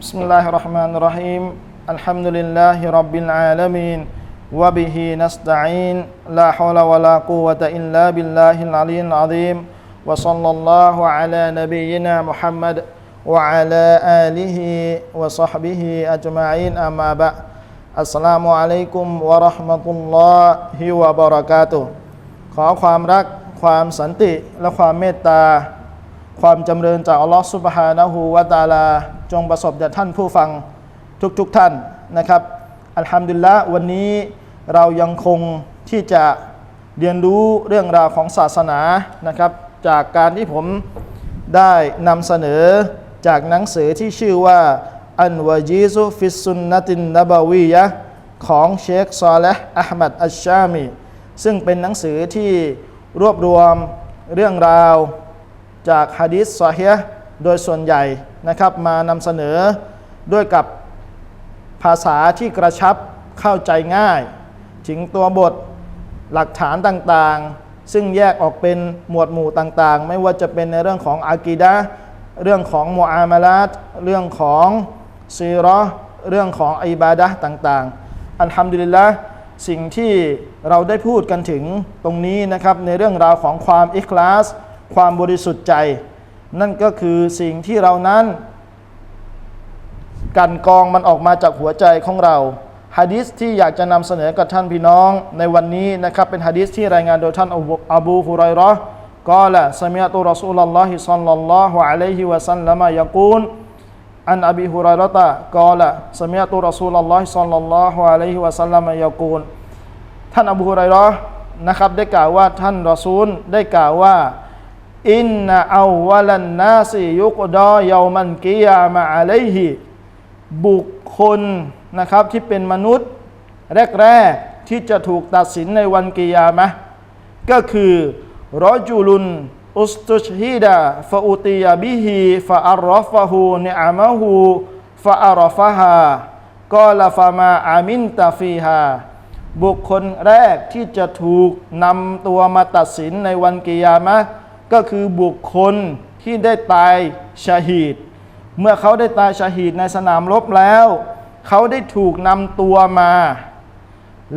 بسم الله الرحمن الرحيم الحمد لله رب العالمين وبه نستعين لا حول ولا قوة إلا بالله العلي العظيم وصلى الله على نبينا محمد وعلى آله وصحبه أجمعين أما بعد السلام عليكم ورحمة الله وبركاته ขอความรักความสันติและความเมตตา ความจำเริญจากอัลลอฮฺสุบฮานะฮูวะตาลา จงประสบแด่ท่านผู้ฟังทุกๆทท่านนะครับ อัลฮัมดุลิละวันนี้เรายังคงที่จะเรียนรู้เรื่องราวของศาสนานะครับ จากการที่ผมได้นำเสนอจากหนังสือที่ชื่อว่า อันวาจีซุฟิสซุนนตินนบาวียะของเชคซอเลห์อัลมัดอัชชามี ซึ่งเป็นหนังสือที่รวบรวมเรื่องราว จากฮะดิษซอฮีฮ์โดยส่วนใหญ่นะครับมานำเสนอด้วยกับภาษาที่กระชับเข้าใจง่าย ถึงตัวบทหลักฐานต่างๆ ซึ่งแยกออกเป็นหมวดหมู่ต่างๆ ไม่ว่าจะเป็นในเรื่องของอากีดะเรื่องของมุอามาลาตเรื่องของซีราะห์เรื่องของอิบาดะต่างๆ อัลฮัมดุลิลละสิ่งที่เราได้พูดกันถึงตรงนี้นะครับในเรื่องราวของความอิคลาส ความบริสุทธิ์ใจ นั่นก็คือสิ่งที่เรานั้น กันกองมันออกมาจากหัวใจของเราฮะดิษที่อยากจะนำเสนอกับท่านพี่น้องในวันนี้นะครับเป็นฮะดิษที่รายงานโดยท่านอบูฮุไรราะห์กล่าวสมียตุรอซูลลลอฮิศ็อลลัลลอฮุอะลัยฮิวะซัลลัมยะกูลอันอบีฮุไรราะตะกล่าวสมียตุรอซูลลลอฮิศ็อลลัลลอฮุอะลัยฮิวะซัลลัมยะกูลท่านอบูฮุไรราะนะครับได้กล่าวว่าท่านรอซูลได้กล่าวว่า อินนาอาวลันนาซียุกดอเยามันกิยามะอะลัยฮิบุคคลนะครับที่เป็นมนุษย์ แรก ๆ ที่จะถูกตัดสินในวันกิยามะห์ก็คือรอจูลุนอุสตุชฮิดะฟาอุติยาบิฮิฟาอัรรฟะฮูเนอามะฮูฟาอัรอฟะฮากอลาฟามาอามินตาฟีฮาบุคคลแรกที่จะถูกนำตัวมาตัดสินในวันกิยามะห์ ก็คือบุคคลที่ได้ตายชาฮีดเมื่อเขาได้ตายชาฮีดในสนามรบแล้ว เขาได้ถูกนำตัวมา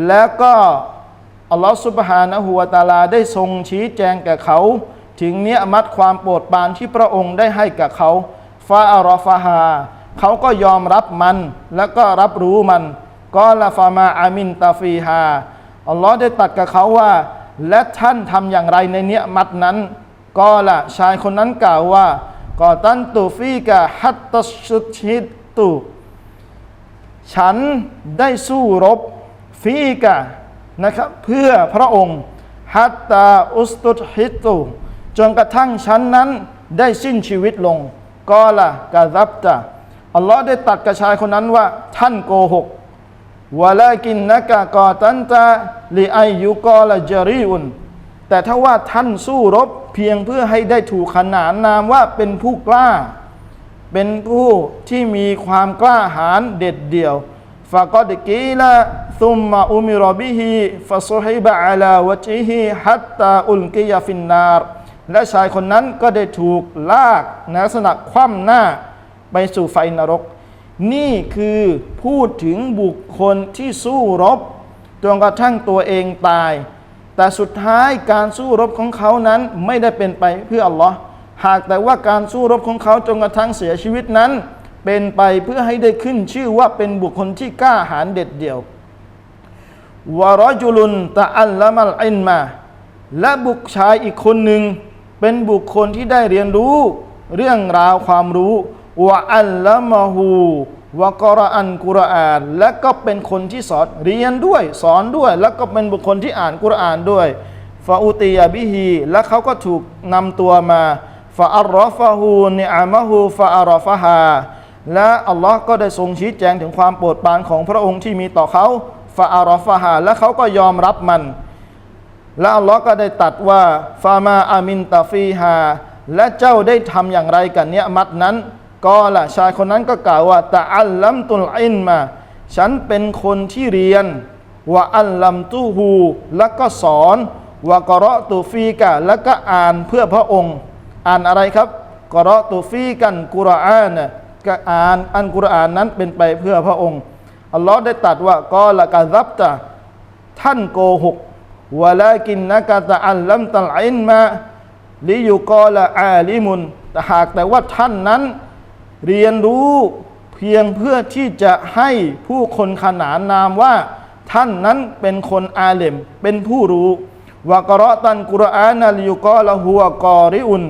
แล้วก็อัลลอฮฺสุบฮานะฮูวาตาลาได้ทรงชี้แจงแก่เขา ถึงเนี้ยมัดความโปรดปรานที่พระองค์ได้ให้กับเขาฟาอารอฟาฮาเขาก็ยอมรับมันแล้วก็รับรู้มันก็ละฟามาอามินตาฟีฮาอัลลอฮ์ได้ตัดกับเขาว่า และท่านทำอย่างไรในเนี้ยมัดนั้น ก็ละชายคนนั้นกล่าวว่ากอตันตูฟีกะฮัตตชุดฮิตตูฉันได้สู้รบฟีกะนะครับเพื่อพระองค์ฮัตตาอุสตุฮิตตูจนกระทั่งฉันนั้นได้สิ้นชีวิตลงก็ละกาซับตะอัลลอฮ์ได้ตัดกับชายคนนั้นว่า ท่านโกหกวะลากินนักะกอตันตะลิอายุกอละจรีอุน แต่ถ้าว่าท่านสู้รบเพียงเพื่อให้ได้ถูกขนานนามว่าเป็นผู้กล้า เป็นผู้ที่มีความกล้าหาญเด็ดเดี่ยวฟะกอดกีละซุมมาอุมิรบิฮิฟะซุฮิบะอาลาวะจิฮิฮัตตาอุลกิยาฟินนารและชายคนนั้นก็ได้ถูกลากในลักษณะคว่ำหน้าไปสู่ไฟนรก นี่คือพูดถึงบุคคลที่สู้รบจนกระทั่งตัวเองตาย แต่สุดท้ายการสู้รบของเขานั้นไม่ได้เป็นไปเพื่ออัลลอฮ์หากแต่ว่าการสู้รบของเขาจนกระทั่งเสียชีวิตนั้น เป็นไปเพื่อให้ได้ขึ้นชื่อว่าเป็นบุคคลที่กล้าหาญเด็ดเดี่ยววารจุลุนตะอัลละมัลอินมา และบุคชายอีกคนหนึ่ง เป็นบุคคลที่ได้เรียนรู้ เรื่องราวความรู้วะอัลละมะฮู วะกรอันกุรอาน และก็เป็นคนที่สอนเรียนด้วย สอนด้วย แล้วก็เป็นบุคคลที่อ่านกุรอานด้วยฟาอุติยาบิฮีและเขาก็ถูกนำตัวมาฟาอัลรอฟะฮูเนอามะฮูฟาอัลรอฟะฮาและอัลลอฮ์ก็ได้ทรงชี้แจงถึงความโปรดปรานของพระองค์ที่มีต่อเขาฟาอัลรอฟะฮาและเขาก็ยอมรับมัน และอัลลอฮ์ก็ได้ตัดว่าฟามาอามินตาฟีฮาและเจ้าได้ทำอย่างไรกันเนี้ยมัดนั้น ก็ละชายคนนั้นก็กล่าวว่าตะอัลลัมตุลอินมา ฉันเป็นคนที่เรียนวะอัลลัมตูฮูแล้วก็สอนวะกราะตุฟีกะแล้วก็อ่านเพื่อพระองค์ อ่านอะไรครับกราะตุฟีกันกุรอานก็อ่านอันกุรอานนั้นเป็นไปเพื่อพระองค์อัลลอฮ์ได้ตรัสว่ากอละกะรับตะท่านโกหกวะลากินนะกะตะอัลลัมตัลอินมาลิยุกอละอาลิมุนแต่หากแต่ว่าท่านนั้น เรียนรู้เพียงเพื่อที่จะให้ผู้คนขนานนามว่า ท่านนั้นเป็นคนอาเลมเป็นผู้รู้วะกราะตันกุรอานาลิยุกอละฮัวกอริอุน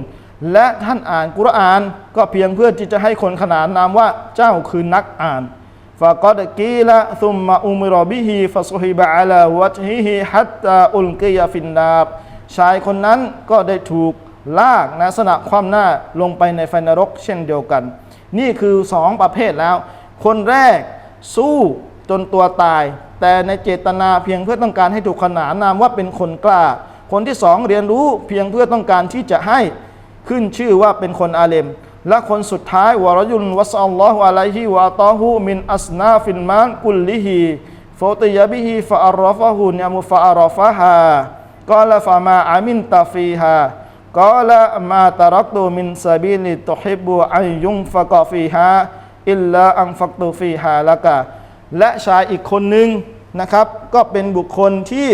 และท่านอ่านกุรอาน ก็เพียงเพื่อที่จะให้คนขนานนามว่าเจ้าคือนักอ่านฟะกอดกีละซุมมาอุมรอบิฮีฟะซุฮิบะอาลาวัจฮิฮิฮัตตาอุลกิยาฟินนาบชายคนนั้นก็ได้ถูกลากนลักษณะความหน้าลงไปในไฟนรกเช่นเดียวกัน นี่คือสองประเภทแล้ว คนแรกสู้จนตัวตาย แต่ในเจตนาเพียงเพื่อต้องการให้ถูกขนานนามว่าเป็นคนกล้า คนที่สองเรียนรู้เพียงเพื่อต้องการที่จะให้ขึ้นชื่อว่าเป็นคนอาเลมและคนสุดท้ายวรยุลวะสัลลอฮุอะลัยฮิวะตอฮูมินอัสนาฟินมานกุลลิฮิฟอติยะบิฮิฟะอัรรฟะฮูนิยมุฟะอัรรฟะฮากอลฟะมาอามินตาฟีฮา กอละมาตรักตูมินซาบิลิตุฮิบูอันยุงฟะกอฟีฮาอิลลาอังฟักตูฟีฮาละกะและชายอีกคนหนึ่งนะครับ ก็เป็นบุคคลที่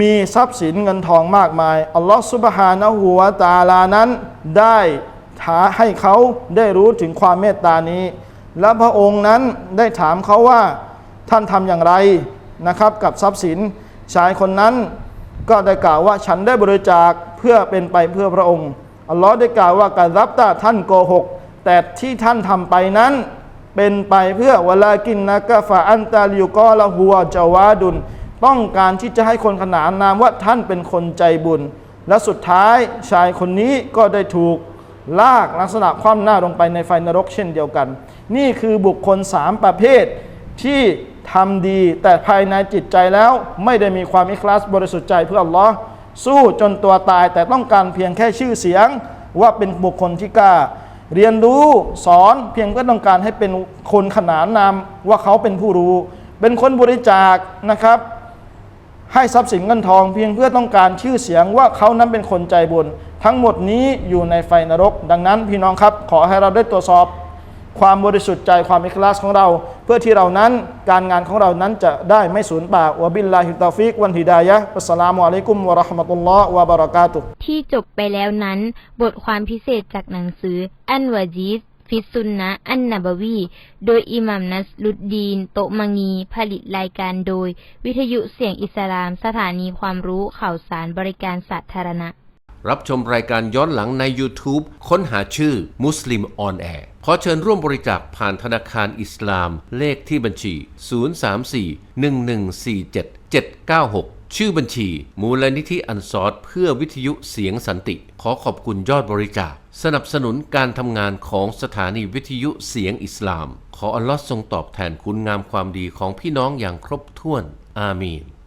มีทรัพย์สินเงินทองมากมาย อัลลอฮฺสุบฮานะฮูวตาลานั้นได้ท้าให้เขาได้รู้ถึงความเมตตานี้ และพระองค์นั้นได้ถามเขาว่าท่านทำอย่างไรนะครับ กับทรัพย์สิน ชายคนนั้นก็ได้กล่าวว่าฉันได้บริจาค เพื่อเป็นไปเพื่อพระองค์อัลลอฮ์ได้กล่าวว่าการรับตาท่านโกหก แต่ที่ท่านทำไปนั้น เป็นไปเพื่อวลากินนะกะฟะอันตาลิวกอละหัวจาวาดุนต้องการที่จะให้คนขนานนามว่าท่านเป็นคนใจบุญ และสุดท้ายชายคนนี้ก็ได้ถูกลากลักษณะคว่ำหน้าลงไปในไฟนรกเช่นเดียวกัน นี่คือบุคคลสามประเภทที่ทำดีแต่ภายในจิตใจแล้วไม่ได้มีความอิคลาสบริสุทธิ์ใจเพื่ออัลลอฮ์ สู้จนตัวตายแต่ต้องการเพียงแค่ชื่อเสียง ว่าเป็นบุคคลที่กล้า เรียนรู้สอนเพียงเพื่อต้องการให้เป็นคนขนานนามว่าเขาเป็นผู้รู้ เป็นคนบริจาคนะครับ ให้ทรัพย์สินเงินทอง เพียงเพื่อต้องการชื่อเสียงว่าเขานั้นเป็นคนใจบุญทั้งหมดนี้อยู่ในไฟนรก ดังนั้นพี่น้องครับ ขอให้เราได้ตรวจสอบ ความบริสุทธิ์ใจความอิคลาสของเรา เพื่อที่เรานั้นการงานของเรานั้นจะได้ไม่สูญเปล่าวะบิลลาฮิตตาฟิกวันฮิดายะฮ์อัสสลามุอะลัยกุมวะเราะห์มะตุลลอฮ์วะบะเราะกาตุฮ์ที่จบไปแล้วนั้น บทความพิเศษจากหนังสือ อันวาจีสฟิสซุนนะอันนบวี โดยอิหมัมนัสลุดดีน โตะมังี ผลิตรายการโดย วิทยุเสียงอิสลาม สถานีความรู้ข่าวสารบริการสาธารณะ รับชมรายการย้อนหลังใน YouTube ค้นหาชื่อมุสลิมออนแอร์ข อเชิญร่วมบริจาคผ่านธนาคารอิสลาม เลขที่บัญชี 034-1147-796 ชื่อบัญชี มูลนิธิอันซอรเพื่อวิทยุเสียงสันติ ขอขอบคุณยอดบริจาค สนับสนุนการทำงานของสถานีวิทยุเสียงอิสลาม ขออัลลอฮ์ทรงตอบแทนคุณงามความดีของพี่น้องอย่างครบถ้วน อามีน